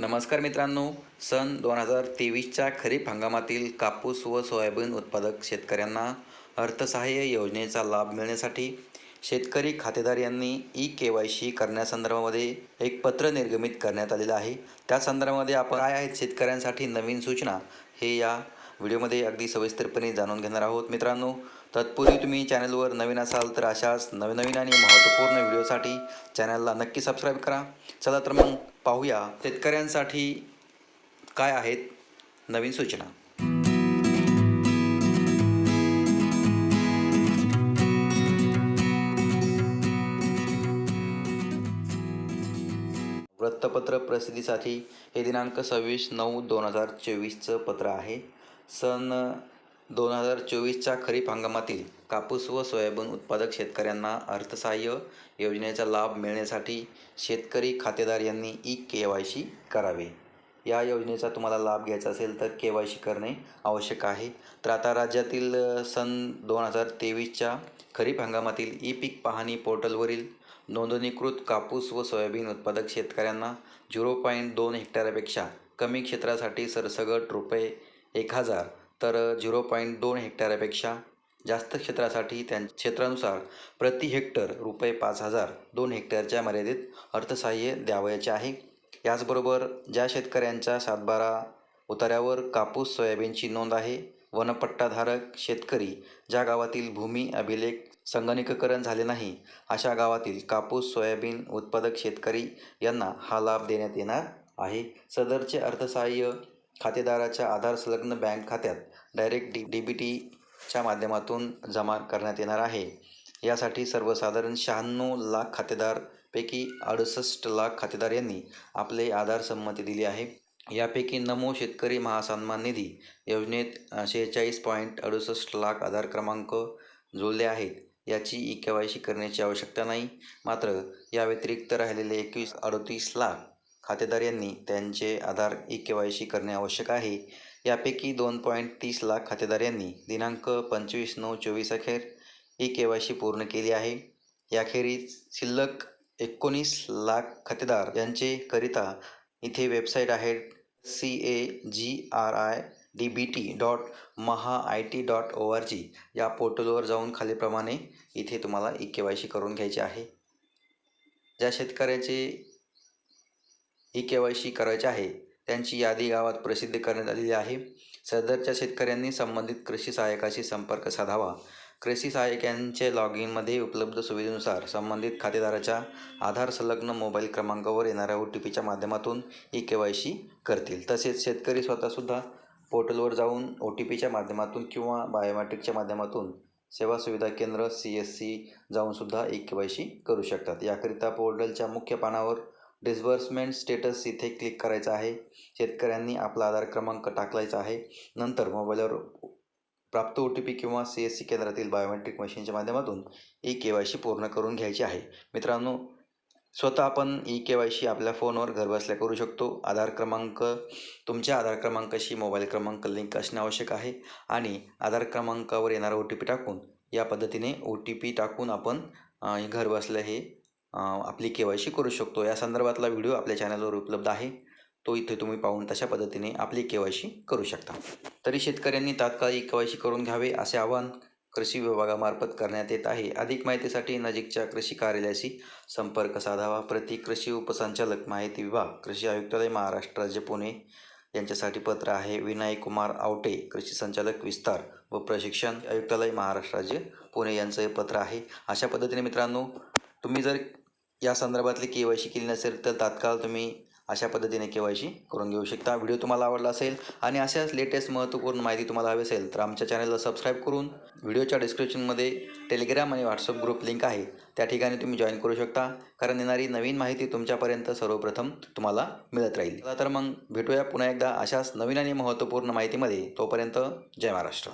नमस्कार मित्रांनो सन दोन हजार तेवीसच्या खरीप हंगामातील कापूस व सोयाबीन उत्पादक शेतकऱ्यांना अर्थसहाय्य योजनेचा लाभ मिळण्यासाठी शेतकरी खातेदार यांनी ई के वाय सी करण्यासंदर्भामध्ये एक पत्र निर्गमित करण्यात आलेलं आहे. त्या संदर्भामध्ये आपण काय आहेत शेतकऱ्यांसाठी नवीन सूचना हे या व्हिडिओमध्ये अगदी सविस्तरपणे जाणून घेणार आहोत. मित्रांनो तत्पूर्वी तुम्ही चॅनलवर नवीन असाल तर अशाच नवनवीन आणि महत्त्वपूर्ण व्हिडिओसाठी चॅनलला नक्की सबस्क्राईब करा. चला तर मग पाहूया शेतकऱ्यांसाठी काय आहेत नवीन सूचना. वृत्तपत्र प्रसिद्धीसाठी हे दिनांक सव्वीस नऊ दोन हजार चोवीसचं पत्र आहे. सन दोन हजार चोवीसच्या खरीप हंगामातील कापूस व सोयाबीन उत्पादक शेतकऱ्यांना अर्थसहाय्य योजनेचा लाभ मिळण्यासाठी शेतकरी खातेदार यांनी ई के वाय सी करावे. या योजनेचा तुम्हाला लाभ घ्यायचा असेल तर के वाय सी करणे आवश्यक आहे. तर आता राज्यातील सन दोन हजार तेवीसच्या खरीप हंगामातील ई पीक पाहणी पोर्टलवरील नोंदणीकृत कापूस व सोयाबीन उत्पादक शेतकऱ्यांना झिरो पॉईंट दोन हेक्टरपेक्षा कमी क्षेत्रासाठी सरसगट रुपये एक हजार तर झिरो पॉईंट दोन हेक्टरपेक्षा जास्त क्षेत्रासाठी त्यां क्षेत्रानुसार प्रति हेक्टर रुपये पाच हजार दोन हेक्टरच्या मर्यादित अर्थसहाय्य द्यावयाचे आहे. याचबरोबर ज्या शेतकऱ्यांच्या सातबारा उतार्यावर कापूस सोयाबीनची नोंद आहे वनपट्टाधारक शेतकरी ज्या गावातील भूमी अभिलेख संगणकीकरण झाले नाही अशा गावातील कापूस सोयाबीन उत्पादक शेतकरी यांना हा लाभ देण्यात येणार आहे. सदरचे अर्थसहाय्य खातेदाराच्या आधार संलग्न बँक खात्यात डायरेक्ट डी डी बी टीच्या माध्यमातून जमा करण्यात येणार आहे. यासाठी सर्वसाधारण शहाण्णव लाख खातेदारपैकी अडुसष्ट लाख खातेदार यांनी आपले आधार संमती दिली आहे. यापैकी नमो शेतकरी महासन्मान निधी योजनेत शेहेचाळीस पॉईंट अडुसष्ट लाख आधार क्रमांक जुळले आहेत. याची ई के वाय सी करण्याची आवश्यकता नाही. मात्र या व्यतिरिक्त राहिलेले एकवीस अडतीस लाख खातेदार यांनी त्यांचे Aadhaar e K Y C करणे आवश्यक आहे. यापैकी दोन पॉईंट तीस लाख खातेदार यांनी दिनांक पंचवीस नऊ चोवीस अखेर ई के वाय सी पूर्ण केली आहे. याखेरीज शिल्लक एकोणीस लाख खातेदार यांचेकरिता इथे वेबसाईट आहे C A G R I D B T dot Maha I T dot O R G या पोर्टलवर जाऊन खालीप्रमाणे इथे तुम्हाला ई के वाय सी करून घ्यायचे आहे. ज्या शेतकऱ्याचे ई के वाय सी करायचे आहे. त्यांची यादी गावात प्रसिद्ध करण्यात आलेली आहे. सदरच्या शेतकऱ्यांनी संबंधित कृषी सहाय्यकाशी संपर्क साधावा. कृषी सहाय्यकांचे लॉग इनमध्ये उपलब्ध सुविधेनुसार संबंधित खातेदाराच्या आधार संलग्न मोबाईल क्रमांकावर येणाऱ्या ओ टी पीच्या माध्यमातून ई के वाय सी करतील. तसेच शेतकरी स्वतःसुद्धा पोर्टलवर जाऊन ओ टी पीच्या माध्यमातून किंवा बायोमॅट्रिकच्या माध्यमातून सेवा सुविधा केंद्र सी एस सी जाऊनसुद्धा ई के वाय सी करू शकतात. याकरिता पोर्टलच्या मुख्य पानावर डिस्बर्समेंट स्टेटस इथे क्लिक करायचं आहे. शेतकऱ्यांनी आपला आधार क्रमांक टाकलायचा आहे. नंतर मोबाईलवर प्राप्त ओ टी पी किंवा सी एस सी केंद्रातील बायोमेट्रिक मशीनच्या माध्यमातून ई के वाय सी पूर्ण करून घ्यायची आहे. मित्रांनो स्वतः आपण ई के वाय सी आपल्या फोनवर घरबसल्या करू शकतो. आधार क्रमांक तुमच्या आधार क्रमांकाशी मोबाईल क्रमांक लिंक असणे आवश्यक आहे आणि आधार क्रमांकावर येणारा ओ टी पी टाकून या पद्धतीने ओ टी पी टाकून आपण घरबसल्या हे आपली के वाय सी करू शकतो. या संदर्भातला व्हिडिओ आपल्या चॅनलवर उपलब्ध आहे. तो इथे तुम्ही पाहून तशा पद्धतीने आपली के वाय सी करू शकता. तरी शेतकऱ्यांनी तात्काळ ई के वाय सी करून घ्यावे असे आवाहन कृषी विभागामार्फत करण्यात येत आहे. अधिक माहितीसाठी नजीकच्या कृषी कार्यालयाशी संपर्क साधावा. प्रति कृषी उपसंचालक माहिती विभाग कृषी आयुक्तालय महाराष्ट्र राज्य पुणे. यांच्यासाठी पत्र आहे. विनायक कुमार आवटे कृषी संचालक विस्तार व प्रशिक्षण आयुक्तालय महाराष्ट्र राज्य पुणे यांचं हे पत्र आहे. अशा पद्धतीने मित्रांनो तुम्ही जर या संदर्भातली के वाय सी केली नसेल तर तात्काळ तुम्ही अशा पद्धतीने के वाय सी करून घेऊ शकता. व्हिडिओ तुम्हाला आवडला असेल आणि अशाच लेटेस्ट महत्त्वपूर्ण माहिती तुम्हाला हवी असेल तर आमच्या चॅनलला सबस्क्राईब करून व्हिडिओच्या डिस्क्रिप्शनमध्ये टेलिग्राम आणि व्हॉट्सअप ग्रुप लिंक आहे. त्या ठिकाणी तुम्ही जॉईन करू शकता. कारण येणारी नवीन माहिती तुमच्यापर्यंत सर्वप्रथम तुम्हाला मिळत राहील. तर मग भेटूया पुन्हा एकदा अशाच नवीन आणि महत्त्वपूर्ण माहितीमध्ये. तोपर्यंत जय महाराष्ट्र.